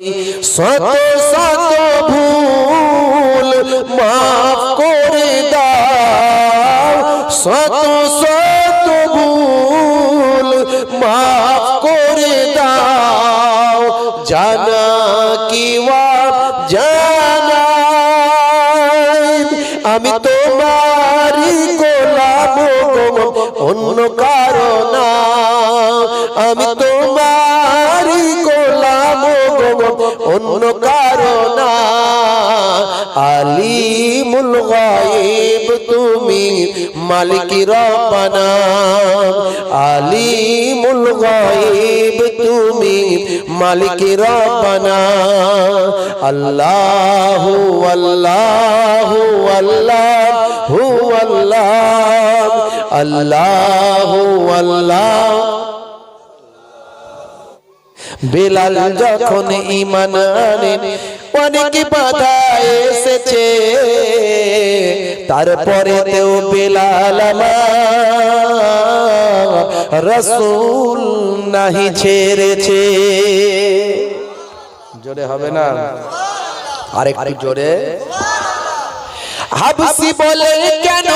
শত শত ভুল মাফ করে দাও। শত শত ভুল মাফ করে দাও। জানা কি জানা আমি তোমারই গোলাম অন্য কারণ আমি তোমারই অন্য কারণ আলিমুল গায়েব তুমি মালিক রব্বানা। আলিমুল গায়েব তুমি মালিক রব্বানা। আল্লাহ আল্লাহ আল্লাহ আল্লাহ। আল্লাহ আল্লাহ। বেলাল যখন ইমান অনেক বাধা এসেছে। তারপরে তেও বেলাল রসুল নাহি ছেড়েছে। জোরে হবে না? আরেকটু জোরে। হাবসি বলে, কেন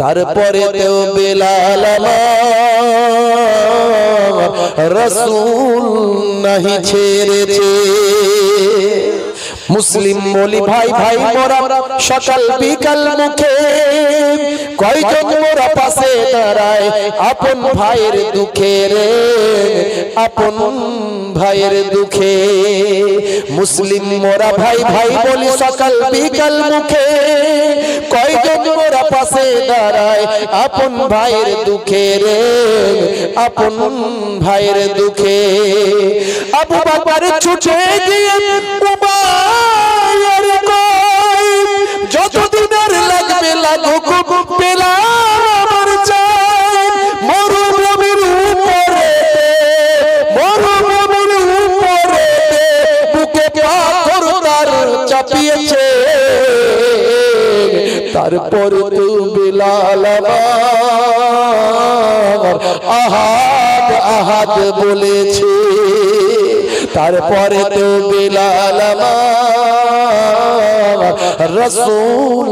তারপরে তেও বেলাল রসুল নাহি ছেড়েছে। মুসলিম বলি, ভাই ভাই, মোরা সকাল বিকাল মুখে কয়জন মোরা পাশে দাঁড়ায়? আপন ভাইয়ের দুঃখে রে, আপন ভাইয়ের দুঃখে। মুসলিম মোরা, ভাই ভাই, বলি, সকাল বিকাল মুখে পাশে দাঁড়ায় আপন ভাইয়ের দুঃখে রে আপন ভাইয়ের দুঃখে। আবু বাবার ছুটে গিয়ে তারপর তো বিলাল আহাদ আহাদ বলেছে তারপরে তো বিলাল রসুল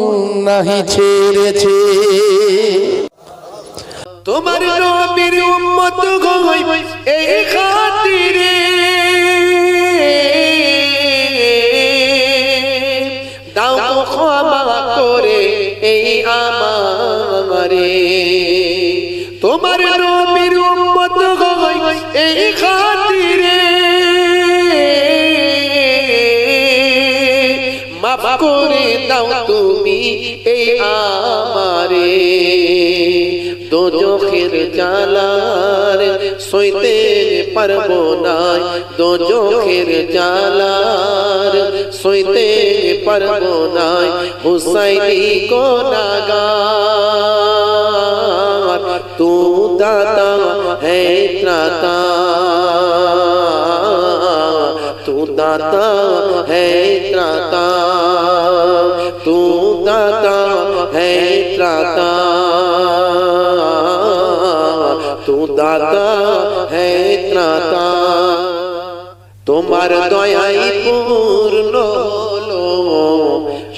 নাহি ছেড়েছে। তোমার এই খাতিরে আমারে তোমার নবীর উম্মত হই এই খাতিরে। মাফ করে দাও তুমি এই আমারে। দোজখের জালার সইতে পারব না। দোজখের জালার সইতে পারব না। হুসাইনি কোনাগার ত্রাতা হে ত্রাতা তু দাতা হে ত্রাতা তু দাতা হে ত্রাতা তু দাতা হে ত্রাতা তোমার দয়াই পূর্ণ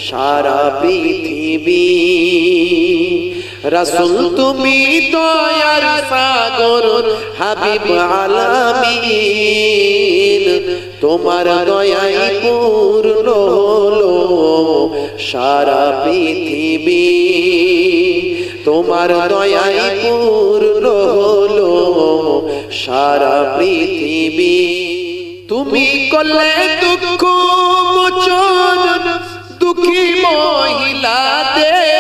সারা পৃথিবী। রাসুল, তুমি দয়ার সাগর, হাবিব আলামিন। তোমার দয়াই পূর্ণ হলো সারা পৃথিবী। তোমার দয়াই পূর্ণ হলো সারা পৃথিবী। তুমি করলে দুঃখ মোচন, দুঃখী মহিলাদের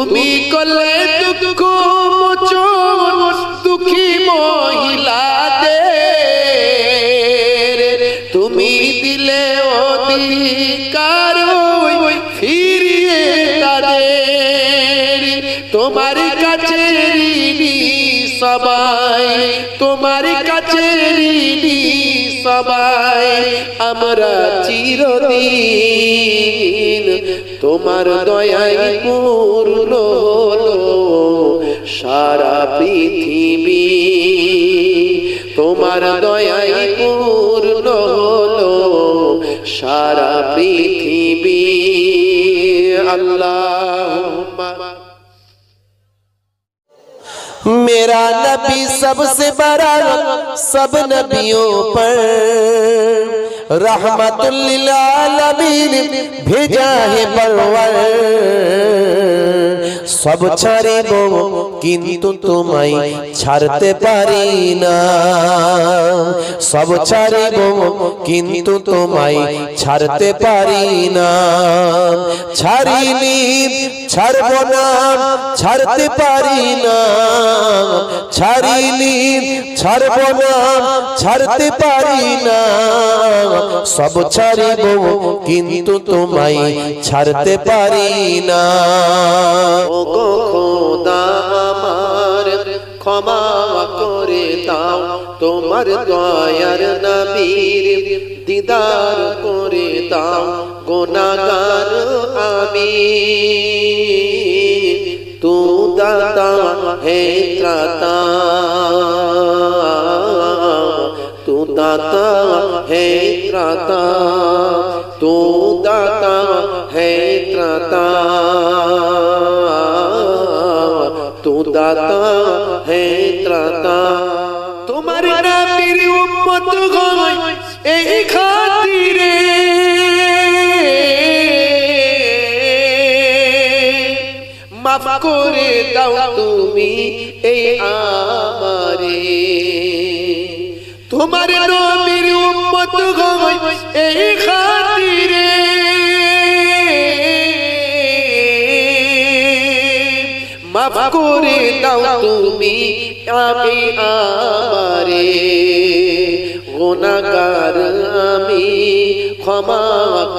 তুমি কলে দুঃখ, মোচন, দুঃখী মহিলাদের। তুমি দিলে অধিকার ফিরিয়ে তাদের। তোমার কাছে সবাই, তোমার কাছে সবাই আমরা চিরদিন তোমার দয়াই পূর্ণ সারা পৃথিবী। তোমার দয়াই পূর্ণ সারা পৃথিবী। আল্লাহ। मेरा नबी सबसे बड़ा सब नबियों पर रहमतुल्लिल आलमीन भेजा है परवर সব ছাড়িব কিন্তু তোমায় ছাড়তে পারি না সব ছাড়িব কিন্তু তোমায় ছাড়তে পারি না ছাড়িনি ছাড়ব না, ছাড়তে পারি না। ছাড়িনি ছাড়ব না, ছাড়তে পারি না। সব ছাড়িব, কিন্তু তোমায় ছাড়তে পারি না। ও গো আমার, ক্ষমা করে দাও। তোমার দয়ার নবীর দিদার করে দাও। গোনাগার আমি তু দাতা হে ত্রাতা তু দাতা হে ত্রাতা তু দাতা হে ত্রাতা তু দাতা হে ত্রাতা তোমার নামের উম্মত গয় এই দাও তুমি এই আমারে। তোমার নবীর উম্মত গয় এই খাতিরে। মাফ করে দাও তুমি, আমি আমারে। গুনাহগার আমি ক্ষমা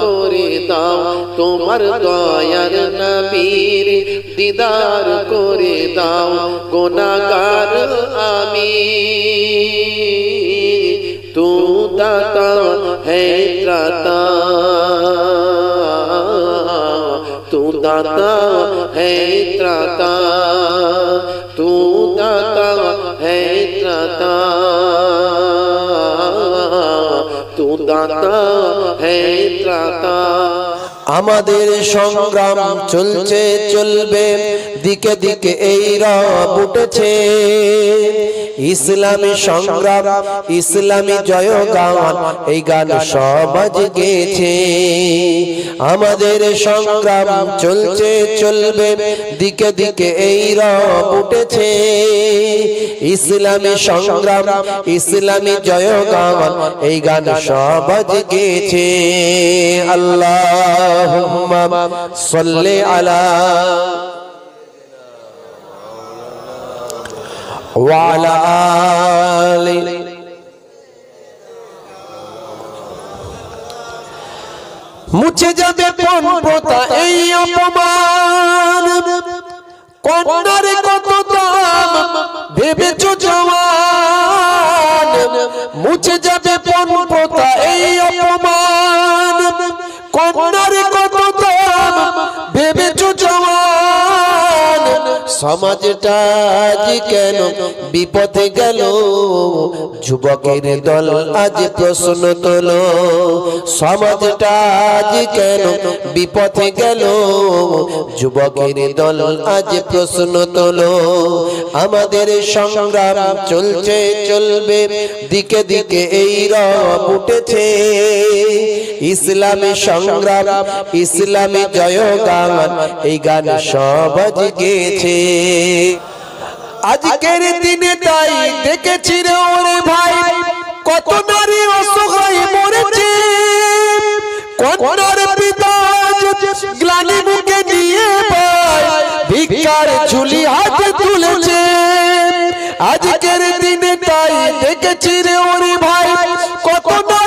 করে দাও তোমার দয়ার নবীর দিদার করে দাও গুনাহগার আমি তু দাতা হে ত্রাতা तू दाता है त्राता तू दाता है त्राता দাতা হ্যাঁ আমাদের সংগ্রাম চলছে চলবে। দিকে দিকে এই রা উঠেছে। ইসলামী সংগ্রাম, ইসলামী জয় গান এই গান সমাজ গেছে আমাদের সংগ্রাম চলছে, চলবে, দিকে দিকে এই রব উঠেছে। ইসলামী সংগ্রাম, ইসলামী জয় গান এই গান সমাজ গেছে আল্লাহ সাল্লি আলা আলি মুছে যাবে পণ প্রতা এই অপমান। কন্যার কত দাম ভেবেছ জওয়ান? মুছে যাবে সমাজটা আজ কেন বিপথে গেল? যুবকের দল আজ প্রশ্ন তোল, সমাজটা আজ কেন বিপথে গেল? যুবকের দল আজ প্রশ্ন তোল, আমাদের সংগ্রাম চলছে, চলবে, দিকে দিকে এই রব উঠেছে। ইসলামী সংগ্রাম, ইসলামী জয় গান এই গান সবাজ গেছে আজকের দিনে তাই দেখেছি রে ওরে ভাই, কত নারী অসহায় মরেছে। কন্যার পিতা গ্লানি মুখে নিয়ে ভিক্ষার ঝুলি হাতে তুলেছে। আজকের দিনে তাই দেখেছি রে ওরে ভাই, কত নারী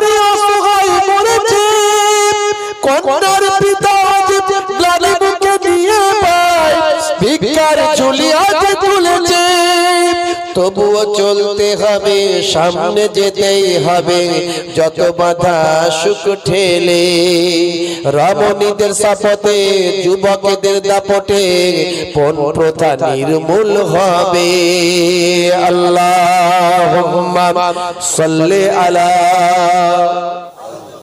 চলতে হবে, সামনে যেতেই হবে। যত বাধা সুখ ঠেলে, রমণীদের সাপতে, যুবকদের দাপটে পণ প্রথা নির্মূল হবে। আল্লাহ সল্লে আলা